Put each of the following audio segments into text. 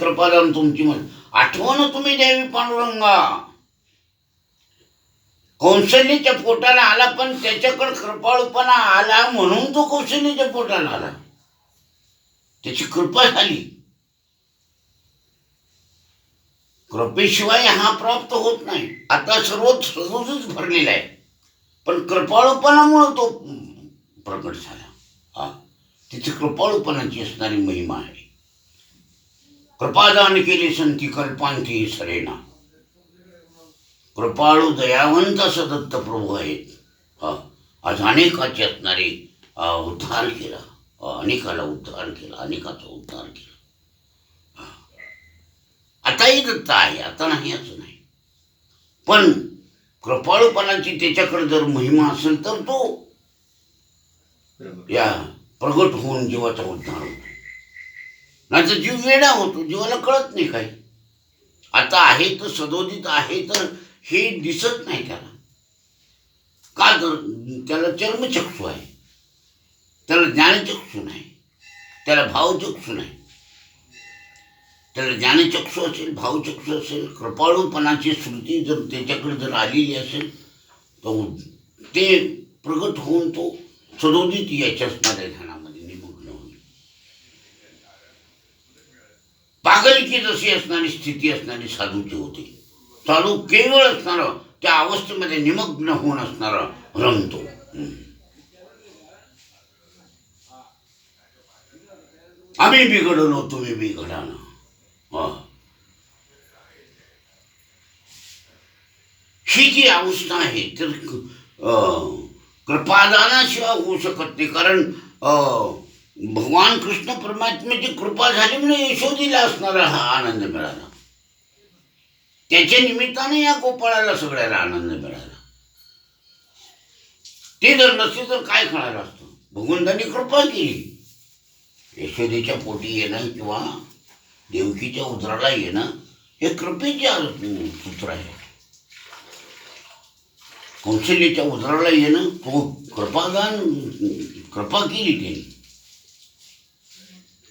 कृपादान तुमची म्हणजे आठवण तुम्ही देवी पांडुरंगा. कौशल्यच्या पोटाला आला पण त्याच्याकडे कृपाळूपणा आला म्हणून तो कौशल्यच्या पोटाला आला. त्याची कृपा झाली. कृपेशिवाय हा प्राप्त होत नाही. आता सर्व सदोषच भरलेला आहे. पण कृपाळूपणामुळं तो प्रकट झाला. हा. तिथे कृपाळूपणाची असणारी महिमा आहे. कृपादान केले संती कल्पांती सरेना. कृपाळू दयावंत असं दत्त प्रभू आहेत. आज अनेकाचे असणारे उद्धार केला. अनेकाला उद्धार केला अनेकाचा उद्धार केला. आताही दत्त आहे आता नाही असं नाही. पण कृपाळूपणाची त्याच्याकडे जर महिमा असेल तर तो या प्रगट होऊन जीवाचा उद्धार होतो. नाही जीव वेडा होतो जीवाला कळत नाही काही. आता आहे तर सदोदित आहे तर हे दिसत नाही त्याला. का तर त्याला चर्मचक्षू आहे. त्याला ज्ञानचक्षू नाही. त्याला भावचक्षू नाही. त्याला ज्ञानचक्षू असेल भावचक्षू असेल कृपाळूपणाची स्मृती जर त्याच्याकडे जर आलेली असेल तर ते प्रगट होऊन तो सदोदित याच्याच माझ्या ध्यानामध्ये निमग्न होईल पागलकी जशी असणारी स्थिती असणारी साधूची होती. चालू केवळ असणारं त्या अवस्थेमध्ये निमग्न होऊन असणारा रमतो आम्ही बिघडलो तुम्ही बिघडा ना. ही जी अवस्था आहे तर अं, कृपादानाशिवाय होऊ शकत नाही. कारण अं, भगवान कृष्ण परमात्म्याची कृपा झाली म्हणून यशोदीला असणारा हा आनंद मिळाला. त्याच्या निमित्ताने या गोपाळाला सगळ्याला आनंद मिळाला. ते जर नसते तर काय कळायला असतं? भगवंतांनी कृपा केली. यशोदेच्या पोटी येणं किंवा देवकीच्या उदराला येणं हे कृपेचे सूत्र आहे. कौशल्याच्या उदराला येणं तो कृपादान कृपा केली त्यांनी.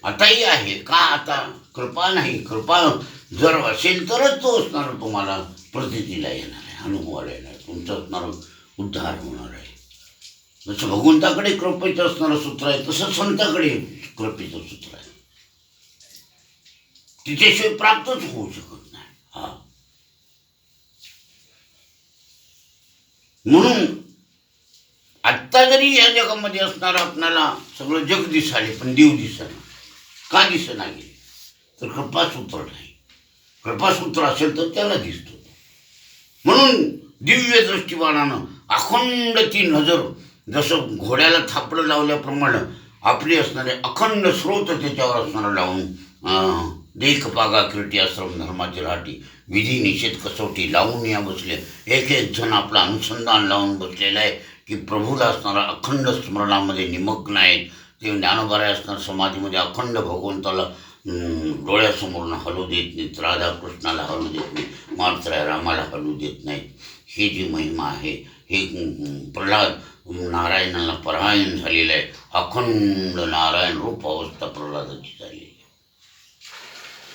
आताही आहे. का आता? कृपा नाही. कृपा जर असेल तरच तो असणार तुम्हाला प्रतितीला येणार आहे अनुभवाला येणार आहे. तुमचा असणार उद्धार होणार आहे. जसं भगवंताकडे कृपेचं असणारं सूत्र आहे तसं संताकडे कृपेचं सूत्र आहे. तिच्याशिवाय प्राप्तच होऊ शकत नाही. हा. म्हणून आत्ता जरी या जगामध्ये असणारा आपणाला सगळं जग दिसाले पण देव दिसाले का दिसना गेले? तर कृपासूत्र नाही. कृपासूत्र असेल तर त्याला दिसतो. म्हणून दिव्य दृष्टिवानानं अखंड ती नजर जसं घोड्याला थापडं लावल्याप्रमाणे आपली असणारे अखंड स्रोत त्याच्यावर असणारं लावून अं, देख पागा किरटी आश्रम धर्माची राहटी विधी निषेध कसोटी लावून या बसले. एक एक जण आपलं अनुसंधान लावून बसलेला आहे की प्रभूला असणारा अखंड स्मरणामध्ये निमग्न आहेत. ते ज्ञानोबारा असणार समाधीमध्ये अखंड भगवंताला अं, डोळ्यासमोरून हलू देत नाहीत. राधाकृष्णाला हलू देत नाही मारुतराय रामाला हलू देत नाहीत. ही जी महिमा आहे हे प्रल्हाद नारायणाला परायण झालेलं आहे. अखंड नारायण रूप अवस्था प्रल्हादाची झालेली आहे.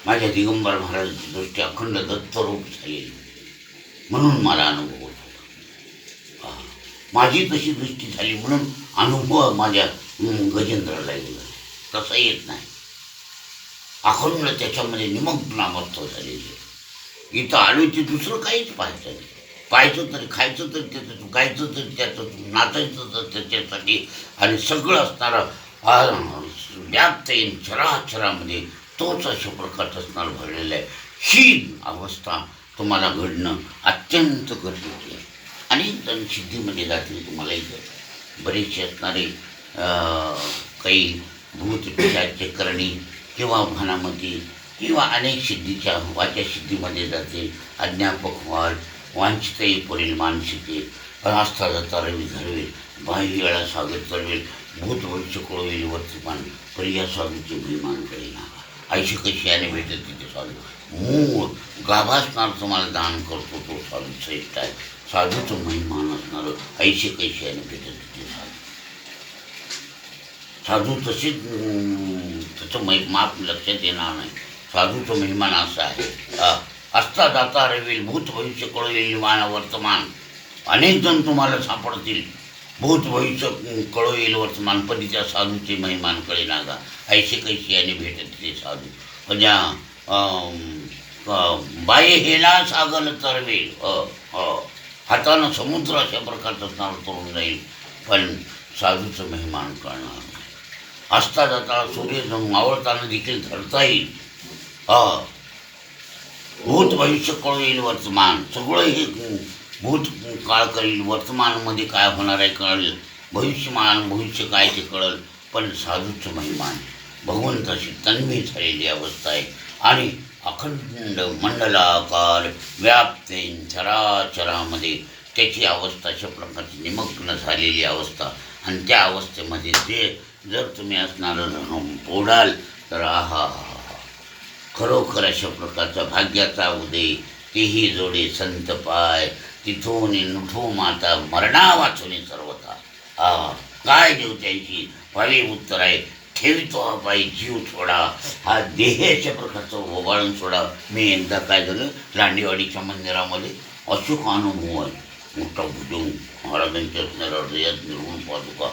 माझ्या दिगंबर महाराजांची दृष्टी अखंड दत्तरूप झालेली म्हणून मला अनुभव होता. माझी तशी दृष्टी झाली म्हणून अनुभव माझ्या म्हणून गजेंद्राला गेलं तसा येत नाही. अखंड त्याच्यामध्ये निमग्न अवस्था झालेली. आहे. इथं आलो की दुसरं काहीच पाहायचं नाही. पाहायचं तरी खायचं तरी त्याचं गायचं तरी त्याचं नाचायचं तर त्याच्यासाठी आणि सगळं असणारं व्याप्त येईन छराछरामध्ये तोच अशा प्रकारचं असणारं भरलेलं आहे. ही अवस्था तुम्हाला घडणं अत्यंत गरजेचे आहे. अनेक जण सिद्धीमध्ये जातील तुम्हाला इथं. बरेचसे असणारे काही भूत पिशाचे करणी किंवा भानामती किंवा अनेक सिद्धीच्या वाच्या सिद्धीमध्ये जाते. अज्ञापक व्हाल वांछितही पुढील मानसिके. आस्था जाता रवी घडवेल बाह्य वेळा स्वागत करवेल भूत भविष्य कळवेल वर्तमान प्रिया स्वामीचे भीमान करेना ऐशी कशी याने भेटत तिथे साधू? मूळ गाभासणार तुम्हाला दान करतो तो स्वामी श्रेष्ठ आहे. साधूचं महिमान असणारं ऐशी कशी याने भेटत तिथे स्वामी साधू तशीच त्याचं मै माप लक्षात येणार नाही. साधूचं महिमान असं आहे. असता जाता रवेल भूत भविष्य कळवेल मान वर्तमान. अनेक जण तुम्हाला सापडतील. भूत भविष्य कळवेल वर्तमान. पण त्या साधूचे महिमान कळे नागा. ऐसे कैसे याने भेटत ते साधू. म्हणजे बाई हेला सागल तरवेल. अ, हातानं समुद्र अशा प्रकारचं स्नान करून जाईल. पण साधूचं महिमान कळणार असता जाता सूर्य मावळताना देखील धरता येईल. भूत भविष्य कळून येईल वर्तमान. सगळं हे भूत काळ करेल. वर्तमानमध्ये काय होणार आहे कळेल. भविष्यमान भविष्य काय ते कळेल. पण साधूचं महिमान भगवंताशी तन्मी झालेली अवस्था आहे. आणि अखंड मंडलाकार व्याप्तेन चराचरामध्ये त्याची अवस्था अशा प्रकारची निमग्न झालेली अवस्था. आणि त्या अवस्थेमध्ये जे जर तुम्ही असणारं ओढाल तर आहा. खरोखर अशा प्रकारचा भाग्याचा उदय तेही जोडे संत पाय तिथून नुठू माता मरणा वाचून सर्वता हा काय देऊ त्यांची? पावी उत्तर आहे. ठेवितो हा पायी जीव सोडा हा देह अशा प्रकारचं ओवाळून सोडा. मी एकदा काय झालं लांडेवाडीच्या मंदिरामध्ये अशोक अनुभव आहे. मोठा भुजून महाराजांच्या असणाऱ्या हृदयात निर्गुण पादुका